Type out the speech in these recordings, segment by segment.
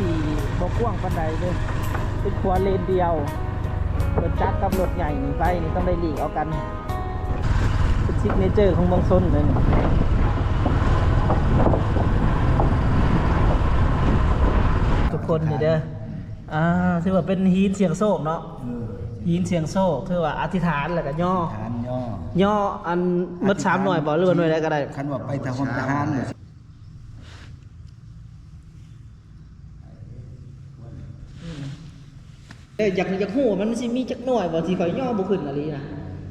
ที่บกว้างปันใดเลยเป็นขวาเลนเดียวรถจักรกับรถใหญ่นี่ไปนี่ต้องได้หลีกเอากัน เป็นซิกเนเจอร์ของเมืองซนเลยนี่ทุกคนนี่เด้ออ่าถือว่าเป็นฮีนเสียงโศกเนาะเออฮีนเสียงโศกคือว่าอธิษฐานแล้วก็ย่อทานย่อย่อ อันมดสามหน่อยบ่หรือว่าหน่วยใดก็ได้ คันว่าไปทหารทหาร เอ้ยอยากอยากฮู้ว่ามันสิมีจักหน่วยบ่ที่ข่อยย่อบ่ขึ้นอะลีนะ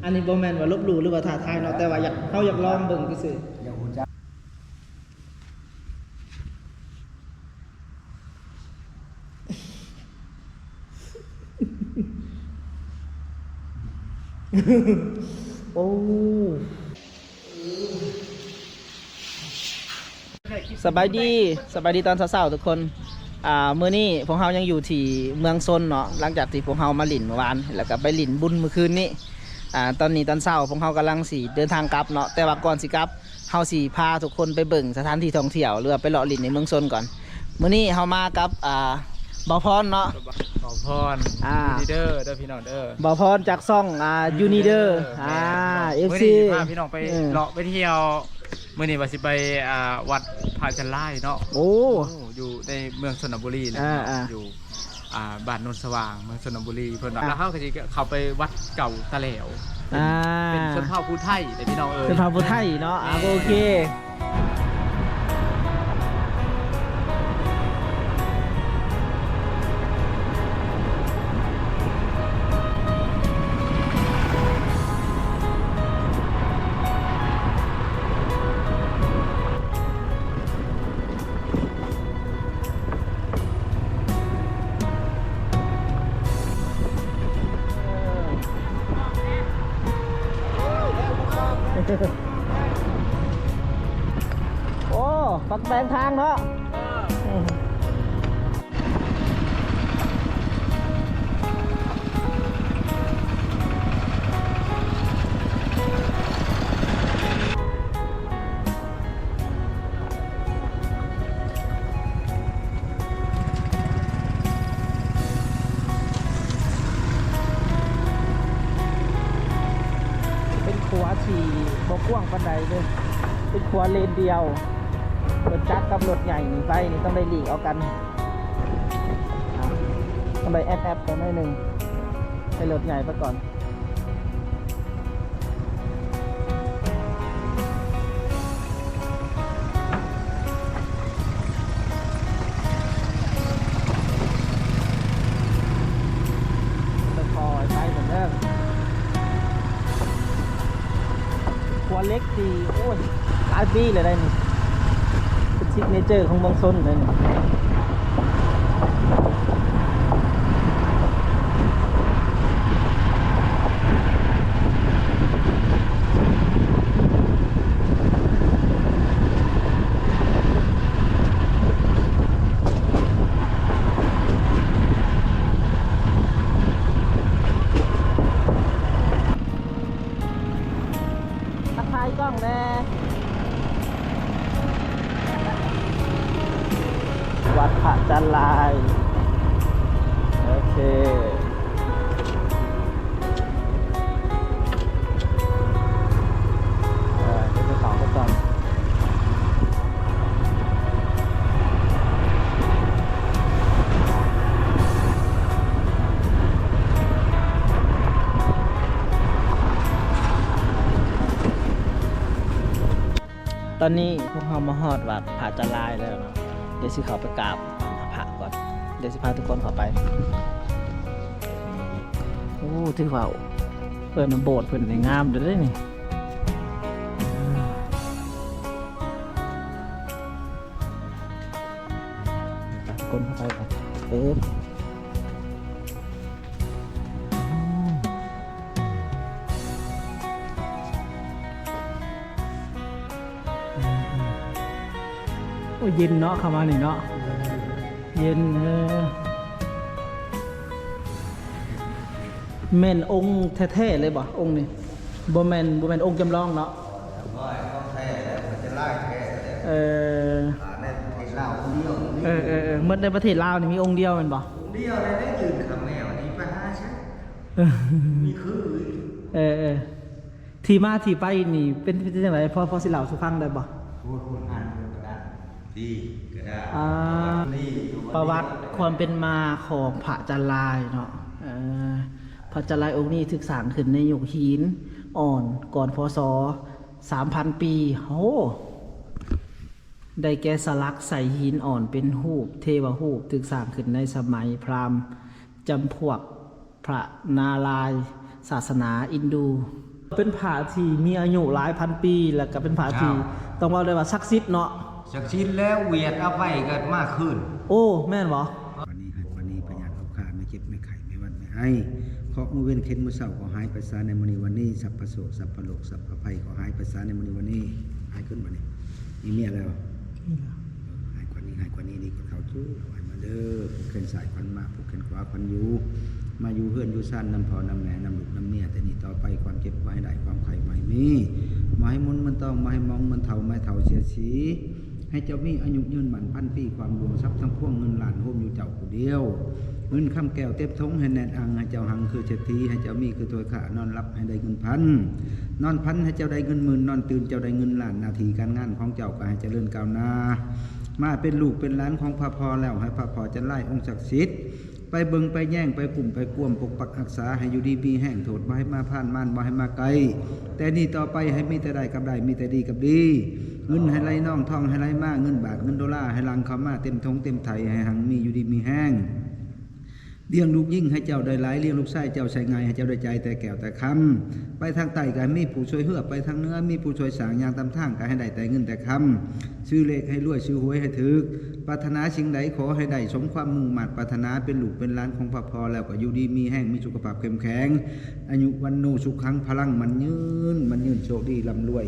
อันนี้บ่แม่นว่าลบหลู่หรือว่าท้าทายเนาะแต่ว่าอยากเฮาอยากลองเบิ่งซื่ออย่าหูจักโอ้สบายดีสบายดีตอนเช้าๆทุกคน อ่ามื้อนี้พวกเฮายังอยู่ที่เมืองซนเนาะหลังจากที่พวกเฮามาหลินเมื่อวาน แล้วก็ไปหลินบุญเมื่อคืนนี้อ่าตอนนี้ตอนเช้าพวกเฮากำลังสิเดินทางกลับเนาะแต่ว่าก่อนสิกลับเฮาสิพาทุกคนไปเบิ่งสถานที่ท่องเที่ยวหรือว่าไปเลาะหลินในเมืองซนก่อนมื้อนี้เฮามากับอ่าบ่าวพรเนาะ ขอพรอ่า ดีเดอร์เด้อพี่น้องเด้อบ่าวพรจากซ่องอ่ายูนิเดอร์อ่า FC มื้อนี้พาพี่น้องไปเออเลาะไปเที่ยวมื้อนี้ว่าสิไปอ่าวัดพระจันทร์ไล่เนาะโอ้ โอ้ อยู่ในเมืองชนบุรีนะอ่าเนาะอ่าอยู่อ่าบ้านโนนสว่างเมืองชนบุรีเพิ่นว่าอ่า แล้วเขาก็สิเข้าไปวัดเก่าตะแหลวอ่าเป็นชนเผ่าภูไทยแต่พี่น้องเอ้ยเป็นพระพุทธไทยเนาะอ่าโอเค โอ้ปักแบงทางเนาะ เลนเดียวรถจักรกับรถใหญ่นี่ไปนี่ต้องได้หลีกเอากันต้องไปแอปแอปกันหน่อยหนึ่งให้รถใหญ่ไปก่อน ปีเลยได้นี่เป็นซิกเนเจอร์ของบางซนเลยนี่ ตอนนี้พวกเรามาฮอดวัดผาจะลายแล้วเนาะเดี๋ยวสิเขาไปกราบพระก่อน เดี๋ยวสิพาทุกคนเข้าไปโอ้ถือว่าเปิดมาโบสถ์เพิ่นในงามเด้อนี่คนเข้าไปก่อนเอ๊ะ เย็นเนาะเข้ามานี่เนาะเย็นเออแม่นองค์แท้ๆเลยบ่องค์นี่บ่แม่นบ่แม่นองค์จำลองเนาะเออเออเออเออเมื่อในประเทศลาวนี่มีองค์เดียวแมันบ่องค์เดียวเลยได้ยืนคำแมวนี่ไปหาใช่เออมีคือเออเออที่มาที่ไปนี่เป็นเป็นจังไดพอพอสิเล่าสุฟังได้บ่พูดพูดอ่าน ดก็ได้ดีก็ได้อ่า นี่ประวัติความเป็นมาของพระจันลายเนาะเอ่อพระจันลายองค์นี้ถึกสร้างขึ้นในยุคหินอ่อนก่อนพศ3,000 ปีโอ้ได้แก่สลักใส่หินอ่อนเป็นรูป เทวรูปถึกสร้างขึ้นในสมัยพราหมณ์จำพวกพระนารายณ์ศาสนาอินดู เป็นผาที่มีอายุหลายพันปี แล้วก็เป็นผาที่ต้องว่าเลยว่าศักดิ์สิทธิ์เนาะ สักชิ้นแล้วเวียดเอาไปกันมากขึ้น โอ้ แม่นบ่วันนี้ให้วันนี้ประหยัดเอาค่าไม่เจ็บไม่ไข้ไม่หวันไม่ให้เคาะมือเว้นเข็นมือเสาขอหายไปซาในมื้อนี้วันนี้สัพพะโสสัพพะโลกสัพพะภัยขอหายไปซาในมื้อนี้วันนี้หายขึ้นวันนี้มีเมียแล้วหายกว่านี้หายกว่านี้นี่ก็เขาจู้เอาไว้มาเด้อผูกแขนสายควันมาผูกแขนขวาควันอยู่มาอยู่เพื่อนอยู่สั้นน้ำพอนำแม่น้ำลูกน้ำเมียแต่นี่ต่อไปความเจ็บไว้ได้ความไข่ไม่มีมาให้มุนมันต้องมาให้มองมันเท่าไม่เท่าเสียสี ให้เจ้ามีอายุยืนหมันพันปีความรวงทรัพย์ทั้งพวงเงินหลานโฮมอยู่เจ้าผู้เดียวเงินคำแก้วเต็มทงให้แนนอังให้เจ้าหังคือเศรษฐีให้เจ้ามีคือตัวขานอนรับให้ได้เงินพันนอนพันให้เจ้าได้เงินหมื่นนอนตื่นเจ้าได้เงินหลานนาทีการงานของเจ้าก็ให้เจริญก้าวหน้ามาเป็นลูกเป็นหลานของพระพอแล้วให้พระพอจะไล่องค์ศักดิ์สิทธิ์ ไปเบิงไปแย่งไปกลุ่มไปกวมปกปักรักษาให้อยู่ดีมีแห่งโถดบ่ให้มาผ่านม่านบ่ให้มาไกล แต่นี่ต่อไปให้มีแต่ได้กับได้มีแต่ดีกับดี เงินให้ไหลน่องทองให้ไหลมากเงินบาทเงินดอลลาร์ให้ลังเข้ามาเต็มทงเต็มไทยให้หังมีอยู่ดีมีแห้ง เลี้ยงลูกยิ่งให้เจ้าได้หลายเลี้ยงลูกไส้เจ้าใช้ไงให้เจ้าได้ใจแต่แก้วแต่คำไปทางใต้ก็ให้มีผู้ช่วยเฮือไปทางเนื้อมีผู้ช่วยสางยางตำทางก็ให้ได้แต่เงินแต่คำชื่อเลขให้รวยชื่อหวยให้ถึกปรารถนาสิ่งใดขอให้ได้สมความมุ่งมั่นปรารถนาเป็นลูกเป็นล้านของพระพอแล้วก็อยู่ดีมีแห้งมีสุขภาพเข้มแข็งอายุวันโนสุขังพลังมันยืนมันยืนโชคดีร่ำรวย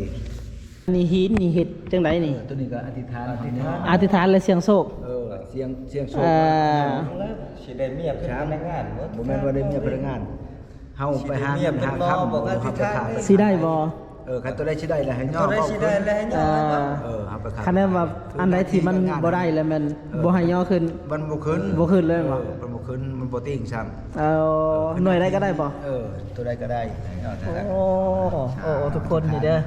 นี่หินนี่เห็ดจังไดนี่ ตัวนี้ก็อธิษฐานอธิษฐานอธิษฐานและเสียงโศกเออเสียงเสียงโชเอ่คอสิได้เมียเป็นพนักงานหมด บ่แม่นว่าได้เมียพนักงานเฮาไปหาสิได้เมีเงิยนเป็นหาหมอคำบอกว่าสิทานสิได้บ่เออคันตัวได้สิได้แล้วให้ย่อเขาได้สิได้แล้วให้ย่เอ่ออเออเอาไปขาย คะแนนว่าอันใดที่มันบ่ได้แล้วมันบ่ให้ย่อขึ้น มันบ่ขึ้นบ่ขึ้นเลยเหรอ ออมันบ่ขึ้นมันบ่ติ้งซ้ำเอาหน่วยใดก็ได้บ่เออ ตัวใดก็ได้ให้ย่อแต่โอ้ละโอ้ทุกคนนี่เด้อ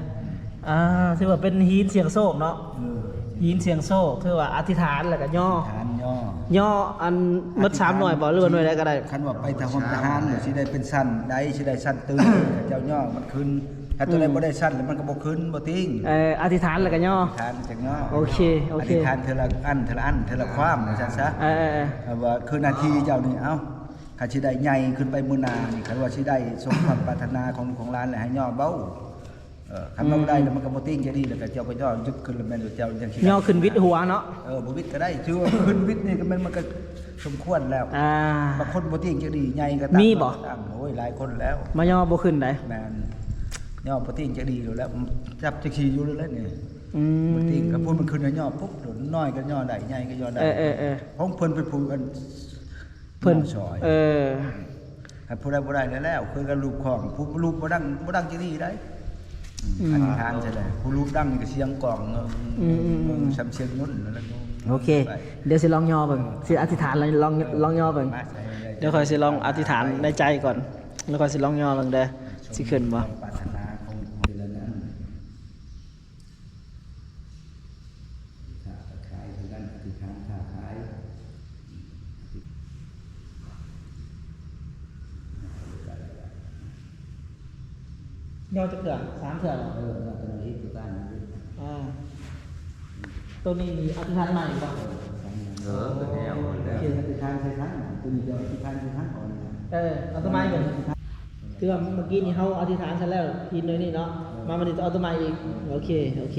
อ่าถือว่าเป็นหินเสียงโศกเนาะเออหินเสียงโศกคือว่าอธิษฐานแล้วก็ย่อ ฐานย่อ ย่ออันหมดสามหน่วยบ่หรือว่าหน่วยใดก็ได้ คันว่าไปทหารทหารเนี่ยสิได้เป็นสั้นได้สิได้สั้นตื้นเจ้าย่อมันขึ้น ถ้าตัวใดบ่ได้สั้นแล้วมันก็บ่ขึ้นบ่ติ้งเอ่ออธิษฐานแล้วก็ย่อฐานจังย่อโอเคโอเค ธิษฐานเทอละอันเทอละอันเทอละความว่าซั่นซะเออเออเออ เอาว่าคือนาทีเจ้านี่เอ้าข้าสิได้ใหญ่ขึ้นไปมื้อหน้านี่คันว่าสิได้สมความปรารถนาของลูกของหลานแล้วให้ย่อเบ้า เออคันบ่ได้แล้วมันก็บ่ติ้งจะดีแล้วก็เจ้าก็ย่อยึดขึ้นแล้วแม่นว่าเจ้าจังสิได้ย่อขึ้นวิทย์หัวเนาะเออบ่วิทย์ก็ได้ถือว่าขึ้นวิทย์นี่ก็แม่นมันก็สมควรแล้วอ่าบางคนบ่ติ้งจะดีใหญ่ก็ตั้งมีบ่ตั้งโอ้ยหลายคนแล้ว มาย่อบ่ขึ้นได้แม่นย่อบ่ติ้งจะดีอยู่แล้วจับจักสิอยู่แล้วนี่อืมบ่ติ้งก็พูดมันขึ้นแล้วย่อปุ๊บโดนน้อยก็ย่อได้ใหญ่ก็ย่อได้เออเออเออของเพิ่นเป็นผู้อันเพิ่นซอยเออถ้าผู้ใดบ่ได้แล้วแล้วคือกันรูปของผู้รูปบ่ดังบ่ดังจะดีได้ อืมอันนี้ทานใช่เลยผู้รูปดังนี่ก็เสียงกล่องเอออมอืมอืมซ้ำเสียงนุ่นแล้วก็โอเค เดี๋ยวสิลองย่อเบิ่งสิอธิษฐานแล้วลองลองย่อเบิ่งมาใส่ลเดี๋ยวค่อยสิลองอธิษฐานในใจก่อน แล้วค่อยสิลองย่อเบิ่งเด้อสิขึ้นบ่ ปรารถนาของเดือนนั้นค้าขายทางด้านอธิษฐานค้าขาย ย่อจะเถื่อสามเถื่อ เออเราต้องรีบตัวการนะ อ่า ตัวนี้อธิษฐานใหม่ป่ะเออเป็นแนวหมดแล้วเขียนอธิษฐานใช้ครั้งตัวนี้จะอธิษฐานใช้ครั้งก่อนนะเออเอาตัวใหม่ก่อนคือว่าเมื่อกี้นี่เฮาอธิษฐานซะแล้วทีนึงนี่เนาะมามันจะเอาตัวใหม่อีกโอเคโอเค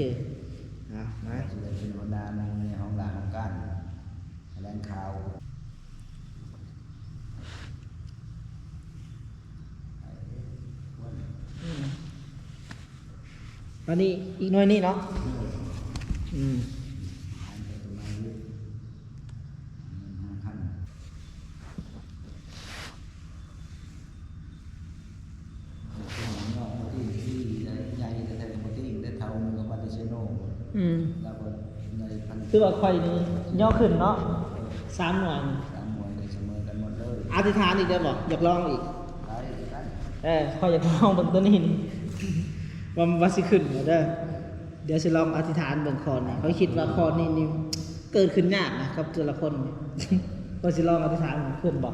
อะมาจะได้เป็นบรรดาในในห้องหลางของการแถลงข่าวอันนี้อีกหน่วยนี่เนาะอืม ห้าขั้นนอกที่ที่ใหญ่แต่แต่ปกติได้เท่านึงกับวัดเชโน อืม แล้วก็ในพัน คือว่าข่อยนี่ย่อขึ้นเนาะสามหน่วยนี่สามมวยเลยเสมอกันหมดเลยอธิษฐานอีกได้บ่อยากลองอีก ได้กันเออข่อยอยากลองเบิ่งตัวนี้นี่ว่ามันว่าสิขึ้นบ่เด้อเดี๋ยวสิลองอธิษฐานเบิ่งคอนนี่เขาคิดว่าคอนนี่นี่เกิดขึ้นยากนะครับแต่ละคนนี่ ก็สิลองอธิษฐานเบิ่งขึ้นบ่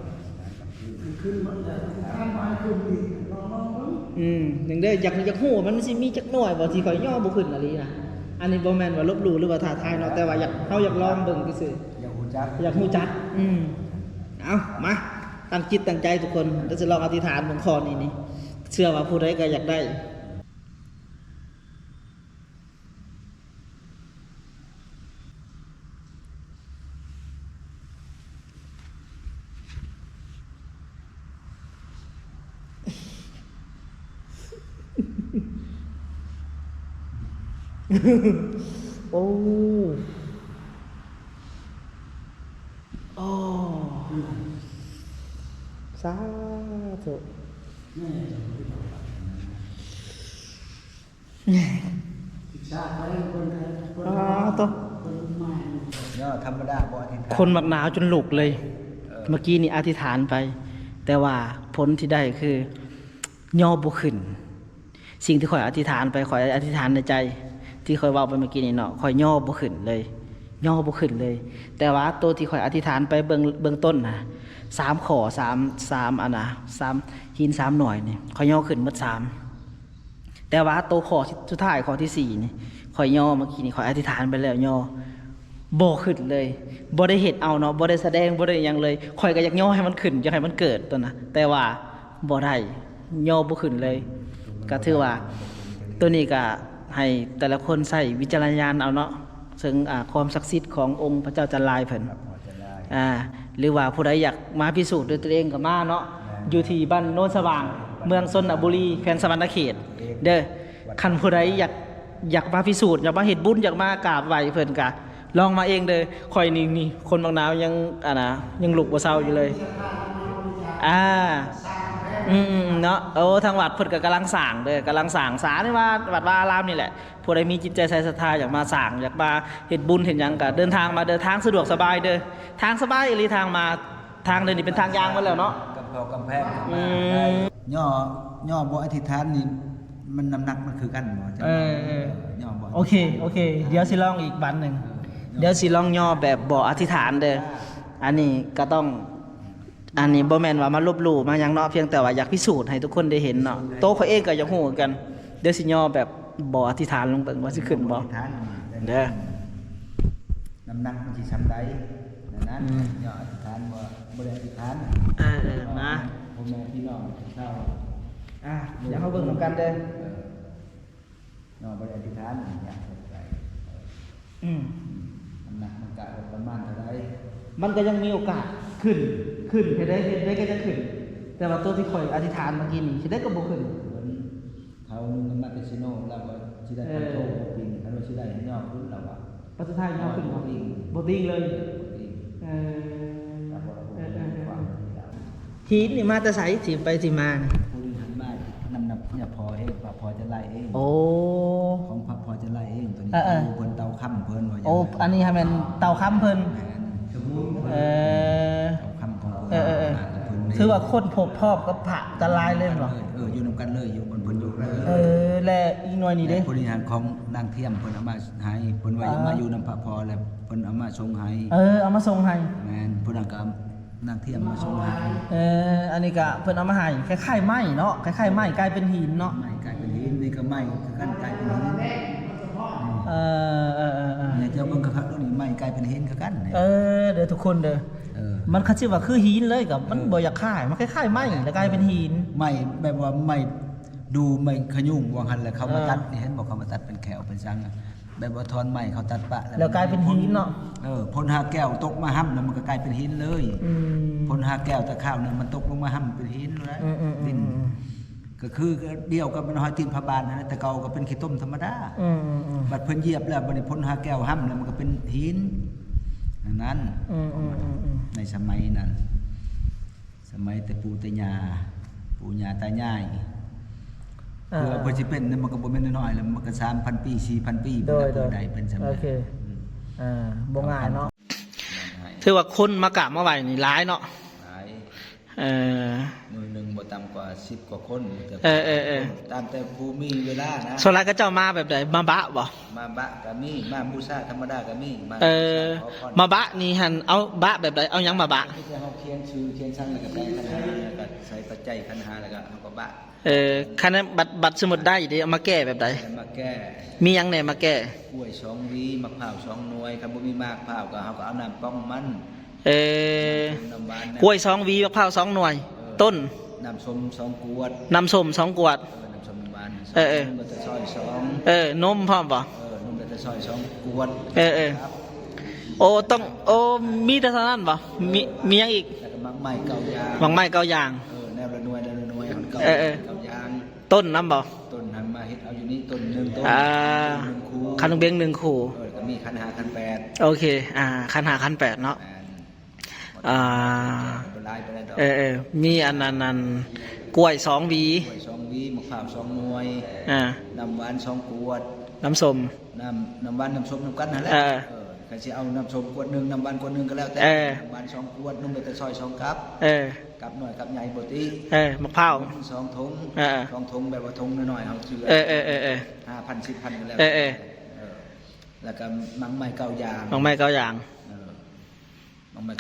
อืมอย่างเด้ออยากอยากฮู้ว่ามันสิมีจักหน่วยบ่ที่ข่อยย่อบ่ขึ้นอะลีนะ อันนี้บ่แม่นว่าลบหลู่หรือว่าท้าทายเนาะแต่ว่าอยากเฮาอยากลองเบิ่งซื่อๆอย่าหูจักอยากหูจัดอืมเอามาตั้งจิตตั้งใจทุกคนเราจะลองอธิษฐานบนคอนี้นี่เชื่อว่าผู้ใดก็อยากได้ โอ้โอ้สาธุอ่าตัวย่อธรรมดาบ่อธิษฐานคนมักหนาวจนลุกเลย เมื่อกี้นี่อธิษฐานไป แต่ว่าผลที่ได้คือย่อบุขึ้น สิ่งที่คอยอธิษฐานไปคอยอธิษฐานในใจ ที่คอยเว่าไปเมื่อกี้นี่เนาะคอยย่อบุขึ้นเลย ย่อบุขึ้นเลย แต่ว่าตัวที่คอยอธิษฐานไปเบื้องเบื้องต้นนะสามขอสามสามอันนะสามหินสามหน่อยนี่คอยย่อขึ้นหมดสามแต่ว่าตัวขอที่สุดท้ายขอที่สี่นี่คอยย่อเมื่อกี้นี่คอยอธิษฐานไปแล้วย่อบ่ขึ้นเลยบ่ได้เห็ดเอาเนาะบ่ได้แสดงบ่ได้ยังเลยคอยก็อยากย่อให้มันขึ้นอยากให้มันเกิดตัวนะแต่ว่าบ่ได้ย่อบ่ขึ้นเลย ก็ถือว่าตัวนี้ก็ ให้แต่ละคนใส่วิจารณญาณเอาเนาะซึ่งอ่าความศักดิ์สิทธิ์ขององค์พระเจ้าจันลายเพิ่นพอจะได้อ่าหรือว่าผู้ใดอยากมาพิสูจน์ด้วยตัวเองก็มาเนาะอยู่ที่บ้านโนนสว่าง เมืองชนบุรีแขวงสะวรรณเขต เด้อคันผู้ใดอยากอยากมาพิสูจน์อยากมาเฮ็ดบุญอยากมากราบไหว้เพิ่นก็ลองมาเองเด้อข่อยนี่นี่คนบางนาวยังอ่านะยังลุกบ่เซาอยู่เลย อ่า อืมอืมเนาะโอ้ทางวัดเพิ่นก็กำลังสร้างเด้อกำลังสร้างศาลนี่ว่าวัดว่าอารามนี่แหละผู้ใดมีจิตใจใส่ศรัทธาอยากมาสร้างอยากมาเฮ็ดบุญเฮ็ดหยังก็เดินทางมาเดินทางสะดวกสบายเด้อทางสบายอีหลีทางมาทางเดินนี่เป็นทางยางมาแล้วเนาะ กำแพงกำแพงอืม ย่อย่อบ่อธิษฐานนี่มันน้ำหนักมันคือกันบ่จังเออเออ ย่อบ่โอเค โอเค เดี๋ยวสิลองอีกบันหนึ่ง เดี๋ยวสิลองย่อแบบบ่อธิษฐานเด้อ อันนี้ก็ต้อง อันนี้บ่แม่นว่ามาลบหลู่มาหยังเนาะเพียงแต่ว่าอยากพิสูจน์ให้ทุกคนได้เห็นเนาะโตเขาเองก็อยากฮู้กัน เดี๋ยวสิย่อแบบบ่ออธิษฐานลงเบิ่งว่าสิขึ้นบ่อธิษฐานเด้อน้ำหนักมันสิซ้ำใดดังนั้นอืมย่ออธิษฐานบ่บ่ได้อธิษฐานเออเออมาพ่อแม่พี่น้องเจ้าอะเดี๋ยวเฮาเบิ่งนํกันเด้อย่อบ่ได้อธิษฐานอยากเข้าใจอืมน้ำหนักมันกะประมาณเท่าใดมันก็ยังมีโอกาสขึ้น ขึ้นเฮ็ดได้เฮ็ดได้ก็จะขึ้น แต่ว่าตัวที่ข่อยอธิษฐานเมื่อกี้นี่สิได้ก็บ่ขึ้นเหมือนเขานุ่งกันมาเตชิโน่เราก็สิได้คอนโทรลบ่ปิงถ้าเราสิได้ย่อขึ้นเราอะปัจจุบันย่อขึ้นบ่บ่ติงบ่ติงเลยบ่ติงเออเราบ่ระบุเออเออเออความที่เราทีนี่มาแต่ไสถีบไปถีบมานี่ผู้ที่หันมาน้ำหนักเนี่ยพอเองว่าพอจะไล่เองโอ้ของพระพอจะไล่เองตัวนี้เออเออดูเพิ่นเตาค่ำเพิ่นว่าย่างโอ้อันนี้ให้มันเตาค้ำเพิ่นแม่นเออเตาค่ำของ เพิ่นเออเออเออเพิ่นนี่ถือว่าคนพบพอบกับพระตะลายเลยเหรอ เอออยู่นำกันเลยอยู่บนเพิ่นอยู่เลยเออ และอีกหน่วยนี้เด้ผู้บริหารของนางเทียมเพิ่นเอามาให้เพิ่นว่าอ่าจะมาอยู่นำพระพอแล้วเพิ่นเอามาส่งให้เออ เอามาส่งให้ แม่นผู้นั้นก็เอานางเทียมมาส่งให้เออ อันนี้ก็เพิ่นเอามาให้คล้ายๆไม้เนาะ คล้ายๆไม้กลายเป็นหินเนาะ ไม้กลายเป็นหินนี่ก็ไม้คือกันกลายเป็นหินเออเออเออเออ เนี่ยเจ้าเบิ่งกระพักตัวนี้ไม้กลายเป็นหินคือกันเนี่ยเออ เดี๋ยวทุกคนเด้อ เออ มันคัดชื่อว่าคือหินเลยกับมันบ่อยากคล้ายมันคล้ายๆไม้แล้วกลายเป็นหิน ไม้แบบว่าไม้ดูไม้ขยุ่งวางหันแล้วเขามาเออตัดนี่เห็นบอกเขามาตัดเป็นแขวเป็นสังอะแบบว่าทอนไม้เขาตัดปะแล้วกลายเป็นหินเนาะเออพ่นหาแก้วตกมาห้ำแล้วมันก็กลายเป็นหินเลยอืมพ่นหาแก้วตะข้าวเนี่ยมันตกลงมาห้ำเป็นหินแล้วอืมอืมอืมดินก็คือเดียวกับมันหอยตีนพระบานนะนะแต่เก่าก็เป็นขี้ต้มธรรมดาอืมอืมอืมบัดเพิ่นเหยียบแล้วบัดนี้พ่นหาแก้วห้ำแล้วมันก็เป็นหินอั นนั้นอืมอืมอืมอืมในสมัยนั้น สมัยแต่ปู่แต่ย่าปู่ย่าตายายอ่าเพื่อเพิ่นสิเป็นเนี่ยมันก็บ่แม่นน้อยๆแล้วมันก็3,000ปี4,000ปีโดยมันก็โดยได้เป็นสมัโอยเคอืมเออบ่ง่ายเนาะถือว่าคนมากราบมาไหว้นี่หลายเนาะหลาย เออ มือหนึ่งบ่ต่ำกว่าสิบกว่าคนเออเออเออ ตามแต่ภูมิเวลานะส่วนหลายก็เจ้ามาแบบใดมาบะบ่มาบะกะมีมาบูชาธรรมดากะมีมาเออขพรมาบะนี่หันเอาบะแบบใดเอาหยังมาบะ ที่จะเฮาเคียนชื่อเคียนสั่งแล้วก็ใส่คันหาแล้วก็ใส่ปัจจัยคันหาแล้วก็เฮาก็บะเออคันนั้นบัตรบัตรสมุดได้ดิเอามาแก้แบบใดแล้วมาแก้มีหยังแหน่มาแก้ กล้วยสองหวีมะพร้าวสองหน่วยคันบ่มีมากพร้าวก็เฮาก็เอาน้ำป้องมัน เออน้ำหวานกล้วยสองหวีมะพร้าวสองหน่วย ต้นน้ำส้มสองขวดน้ำส้มสองกวดเออน้ำส้มน้ำหวานเออเออ นมก็จะซอยสองเออนมพร้อมบ่เออนมก็จะซอยสองขวดเออเออครับโอ้ต้องโอ้มีแต่เท่านั้นบ่มีมีหยังอีกแล้วก็มักไม้เก่ายางบางไม้เก้าอย่าง เออแนวละหน่วยแนวละหน่วยมันเก่าเออเออ เก่ายางต้นน้ำบ่ต้นหันมาเฮ็ดเอาอยู่นี่ต้นหนึ่งต้นอ่าหนึ่งคู่คันเบงหนึ่งขู่เออก็มีคันหาคันแปดโอเค อ่า คันหาคันแปดเนาะ อ่า เป็นลายไปแล้วดอกเออเออมีอันนั้นอันกล้วยสองหวีกล้วยสองหวีมะพร้าวสองหน่วยอ่าน้ำหวานสองขวด น้ำส้มน้ำน้ำหวานน้ำส้มน้ำกันนั่นแหละเออเออใครจะเอาน้ำส้มขวดหนึ่งน้ำหวานขวดหนึ่งก็แล้วแต่เออน้ำหวานสองขวดนุ่มไปแต่ซอยสองกัปเออกับหน่อยกับใหญ่บติเออมะพร้าวสองถุงเออสองถุงแบบว่าถุงน้อยๆเอาชื่อเออเออเออเออห้าพันสิบพันก็แล้วเออเออเออแล้วก็มังไม้เก่ายางบางไม้เก้าอย่างเออมังไม้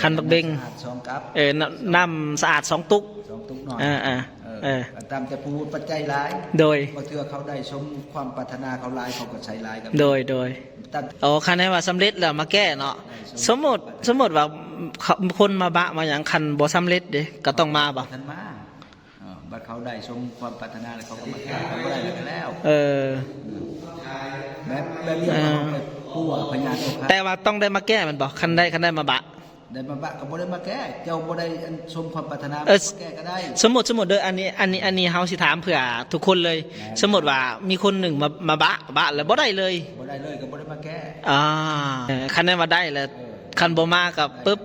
คันบักเบงสะอาดสองกัปเออน้ำน้ำสะอาดสองตุกสองตุ๊กหน่อยเออเออเออตามแต่ผู้ปัจจัยหลาย โดยบางเทื่อเขาได้สมความปรารถนาเขาหลายเขาก็ใช้หลายกับโดยโดยตามโอ้คันนี้ว่าสำเร็จแล้วมาแก้เนาะสมมติสมมติว่าเขาคนมาบะมาอย่างคันบ่สำเร็จเด้ก็ต้องมาบ่ท่านมาเออบัดเขาได้สมความปรารถนาแล้วเขาก็มาแก้เขาก็ได้แล้วก็แล้ว เออแบบแบบนี้เขาไปกู้พญาโตคาแต่ว่าต้องได้มาแก้มันบ่คันได้คันได้มาบะ ได้มาบะก็บ่ได้มาแก้ เจ้าบ่ได้อันสมความปรารถนาเออแก้ก็ได้ สมมติสมมติเด้ออันนี้อันนี้อันนี้เฮาสิถามเผื่อทุกคนเลย สมมติว่ามีคนหนึ่งมามาบะบะแล้วบ่ได้เลยบ่ได้เลยก็บ่ได้มาแก้อ่าเออคันได้มาได้แล้วคันบ่มากับปึ๊บ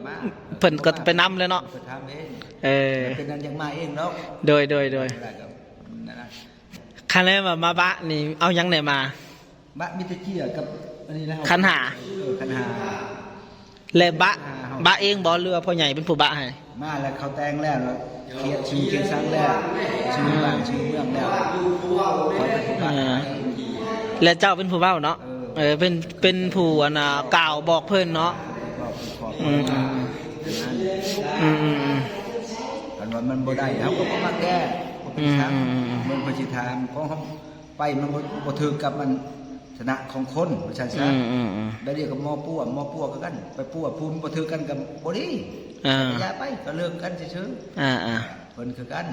เพิ่นก็ไปนำเลยเนาะเพิ่นทำเองเออเป็นนั้นยังมาเองเนาะโดยโดยโดยบ่ได้ก็นั่นนะคันได้มามาบะนี่เอาหยังไหนมาบะมิตรเจียกับอันนี้แล้วคันหาเออคันหาและบะ บะเองบ่หรือว่าพ่อใหญ่เป็นผู้บะให้มาแล้วเขาแต่งแล้วเนาะเขียนชื่อเขียนสังแล้วชื่อบ้านชื่อเมืองแล้วเขาเป็นผู้บ้านเออและเจ้าเป็นผู้เว้าเนาะเออเป็นเป็นผู้อันน่ะกล่าวบอกเพิ่นเนาะบอกผู้ขอบอืมอืมอืมอืมอันว่ามันบ่ได้เขาก็บ่มาแก้บ่เป็นทางอืมอืมอืมมันพจิทามของเขาไปมันบ่บ่ถือกับมัน ชนะของคนประชาชอืนมอืมอืมแล้วเดียวกับหมอปัวหมอปัวก็กัน ไปปัวภูมิบ่ถือกันกับบ่ดีอ่าอย่าไปก็เลิกกันเฉยอ่าอ่าๆเพิ่นคือกัน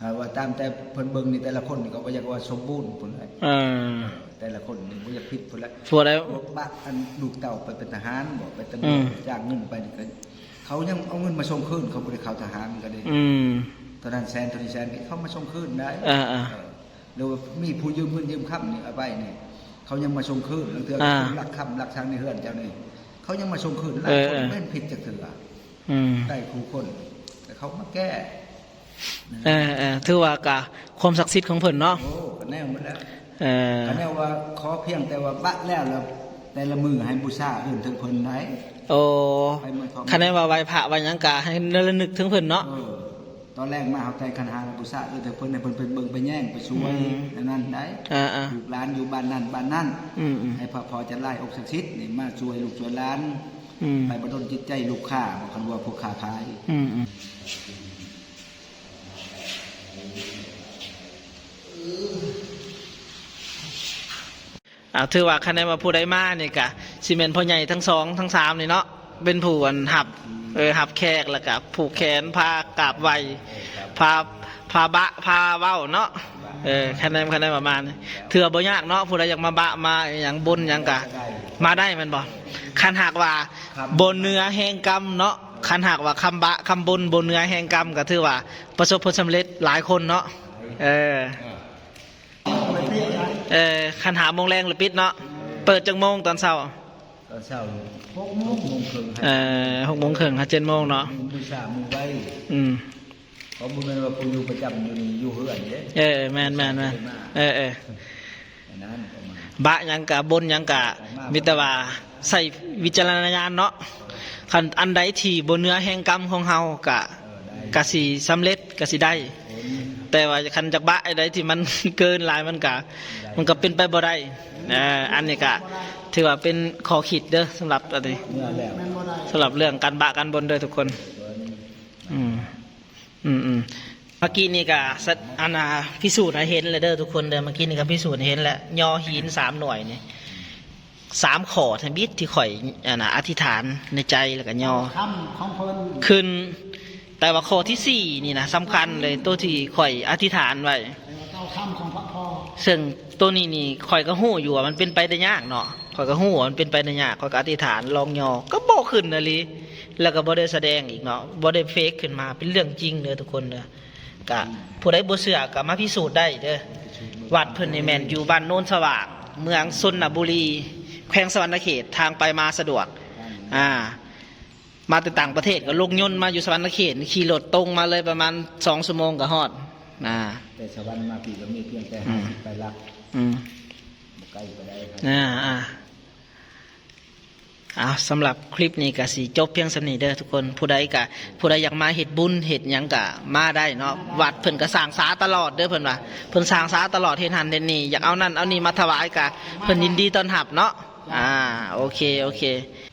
หาว่าตามแต่เพิ่นเบิ่งนี่แต่ละคนนี่ก็บ่อยากว่าสมบูรณ์พุ่นเลยเออแต่ละคนนี่บ่อยากผิดพุ่นเลยทั่วแล้วบ้าอันลูกเต่าไปเป็นทหารบ่ไปตำรอืวจมจ้างเงินไปนี่ก็เขายังเอาเงินมาส่งคืนเขาบ่ได้เข้าทหารก็ได้อืมตอนนั้นแสนตอนนี้แสนนี่เขามาส่งคืนได้อ่าอ่าเออหรือว่ามีผู้ยืมเงินยืมคำนี่เอาไปนี่ เขายังมาส่งคืนบางเทื่ออ่าคนรักคำรักทางในเฮือนเจ้านี่เขายังมาส่งคืนหลายเออคนเออไม่นผิดจากเถื่ออืมได้ครูคน แต่เขามาแก้เออเออถือว่ากะความศักดิ์สิทธิ์ของเพิ่นเนาะโอ้ก็แน่หมดแล้วเออก็แน่ว่าขอเพียงแต่ว่าบะแล้วแล้วแต่ละมือให้บูชาอื่นถึงเพิ่นได้โอ้ไปเมืองทองคันได้ว่าไหว้พระไหว้หยังกะให้ระลึกถึงเพิ่นเนาะ เออ ตอนแรกมาเอาแต่คันหาบูชาอื่นถึงเพิ่นให้เพิ่นไปเบิ่งไปแย่งไปช่วยอืมอันนั้นได้อ่าอ่าลูกหลานอยู่บ้านนั้นบ้านนั้นอืมอืมให้พอพอจะไล่อกสักชิดนี่มาช่วยลูกช่วยหลานอืมไปบดลจิตใจลูกค้าบอกคันว่าพวกค้าขายอืมอืมอ่าถือว่าคะแนนว่าผู้ใดมานี่กะซีเมนพ่อใหญ่ทั้งสองทั้งสามนี่เนาะเป็นผู้อันหับ เออหับแขกแล้วก็ผูกแขนพากราบไหวพาพาบะพาเว้าเนาะเออคะแนนคะแนนประมาณนี้ถือว่าบ่ยากเนาะผู้ใดอยากมาบะมาอย่างบนอย่างกะ มาได้มันบ่คันหากว่าบนเนื้อแห่งกรรมเนาะคันหากว่าคำบะคำบนบนเนื้อแห่งกรรมก็ถือว่า ประสบผลสำเร็จหลายคนเนาะเออเออคันหามงแรงหรือปิดเนาะเปิดจังโมงตอนเช้า ตอนเช้าหกโมงโมงครึ่งเอ่อหกโมงครึ่งค่ะเจ็ดโมงเนาะบูชามือไว้อืมเพราะบุญเป็นว่าผู้อยู่ประจำอยู่นี่อยู่เฮือนเด้เออแมนแมนแมนเออเอออันนั้นประมาณบะหยังกะบนหยังกะมิตรว่าใส่วิจารณญาณเนาะคันอันใดที่บนเนื้อแห่งกรรมของเฮากะกะสิสำเร็จกะสิได้ แต่ว่าคันจากบะไอ้ใดที่มันเกินหลายมันกะมันก็เป็นไปบ่ได้เอ่ออันนี้กะ ถือว่าเป็นขอคิดเด้อสำหรับอันนี้เมื่อแล้วสำหรับเรื่องการบะการบนเด้อทุกคน อืมอืมอืมเมื่อกี้นี่ก็สอันน่ะพิสูจน์ให้เห็นเลยเด้อทุกคนเด้อเมื่อกี้นี่ก็พิสูจน์เห็นแล้วยอหินสามหน่วยนี่สามขอทบิดที่ข่อยอันน่ะอธิษฐานในใจแล้วก็ยอคำของเพิ่นขึ้น แต่ว่าข้อที่สี่นี่นะสำคัญเลยตัวที่ข่อยอธิษฐานไว้เจ้าคำของพระพ่อซึ่งตัวนี้นี่ข่อยก็หู้อยู่ว่ามันเป็นไปได้ยากเนาะ อยก็หู้ว่ามันเป็นไปได้ยากข่อยก็อธิษฐานลองยอก็บ่ขึ้นนะลีแล้วก็บ่ได้แสดงอีกเนาะบ่ได้เฟกขึ้นมาเป็นเรื่องจริงเด้อทุกคนเด้อก็ผู้ใดบ่เชื่อก็มาพิสูจน์ได้เด้อวัดเพิ่นนี่แม่นอยู่บ้านโนนสว่าง เมืองชนบุรี แขวงสวรรณเขตทางไปมาสะดวกอ่ามาแต่ต่างประเทศก็ลงยนต์มาอยู่สวรรณเขตขี่รถตรงมาเลยประมาณ2ชั่วโมงก็ฮอดอ่าแต่สวรรค์มาปีก็มีเพียงแต่อืม50ไปลักอืมบ่ใกล้ก็ได้ครับอ่า อ่าเอาสำหรับคลิปนี้ก็สีจบเพียงสนี้เด้อทุกคนผู้ใดก็ผู้ใดอยากมาเฮ็ดบุญเฮ็ดหยังก็มาได้เนาะวัดเพิ่นก็สร้างสาตลอดเด้อเพิ่นว่าเพิ่นสร้างสาตลอดเฮ็ดหันเด่นนี่อยากเอานั่นเอานี่มาถวายก็เพิ่นยินดีต้อนรับเนาะอ่าโอเคโอเค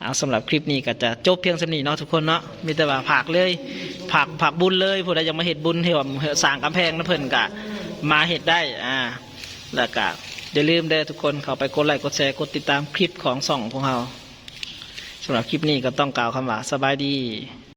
เอาสำหรับคลิปนี้ก็จะจบเพียงสนี้เนาะทุกคนเนาะมีแต่ว่าผากเลยผากผากบุญเลย ผู้ใดอยากมาเฮ็ดบุญเฮ็ดว่าสร้างกำแพงนะเพิ่นก็มาเฮ็ดได้อ่าแล้วก็อย่าลืมเด้อทุกคนเข้าไปกดไลค์กดแชร์กดติดตามคลิปของส่องของเรา สำหรับคลิปนี้ก็ต้องกล่าวคำว่าสบายดี